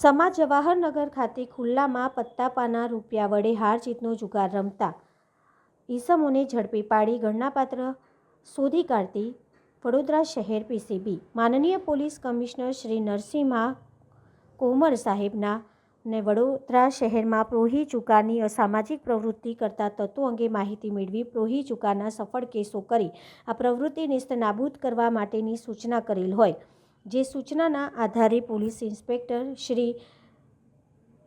સમા જવાહરનગર ખાતે ખુલ્લામાં પત્તાપાના રૂપિયા વડે હાર જીતનો જુગાર રમતા ઈસમોને ઝડપી પાડી ગણનાપાત્ર શોધી કાઢતી વડોદરા શહેર પીસીબી. માનનીય પોલીસ કમિશનર શ્રી નરસિંહા કોમર સાહેબના ને વડોદરા શહેરમાં પ્રોહી ચુકાની અસામાજિક પ્રવૃત્તિ કરતા તત્વો અંગે માહિતી મેળવી પ્રોહી ચુકાના સફળ કેસો કરી આ પ્રવૃત્તિ નેસ્તનાબૂદ કરવા માટેની સૂચના કરેલ હોય. જે સૂચનાના આધારે police inspector Shri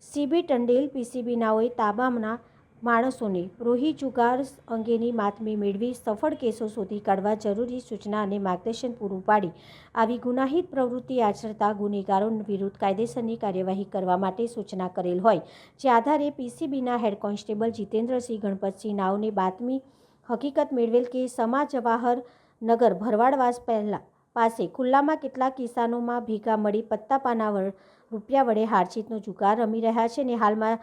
CB Tandel પીસીબીનાઓએ તાબાના માણસોને રોહી જુગાર અંગેની માતમી મેળવી સફળ કેસો શોધી કાઢવા જરૂરી સૂચના અને માર્ગદર્શન પૂરું પાડી. આવી ગુનાહિત પ્રવૃત્તિ આચરતા ગુનેગારો વિરુદ્ધ કાયદેસરની કાર્યવાહી કરવા માટે સૂચના કરેલ હોય, જે આધારે પીસીબીના હેડ કોન્સ્ટેબલ જીતેન્દ્રસિંહ ગણપતસિંહ નાઓને બાતમી હકીકત મેળવેલ કે સમા જવાહર નગર ભરવાડવાસ પહેલા પાસે ખુલ્લામાં કેટલાક કિસાનોમાં ભેગા મળી પત્તાપાના વડ રૂપિયા વડે હારજીતનો જુગાર રમી રહ્યા છે ને હાલમાં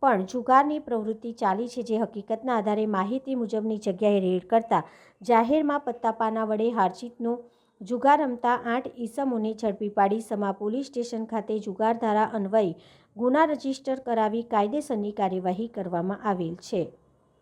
પણ જુગારની પ્રવૃત્તિ ચાલી છે જે હકીકતના આધારે માહિતી મુજબની જગ્યાએ રેડ કરતા જાહેરમાં પત્તાપાના વડે હારજીતનો જુગાર રમતા આઠ ઈસમોને ઝડપી પાડી સમા પોલીસ સ્ટેશન ખાતે જુગાર ધારા અન્વયે ગુના રજિસ્ટર કરાવી કાયદેસરની કાર્યવાહી કરવામાં આવેલ છે.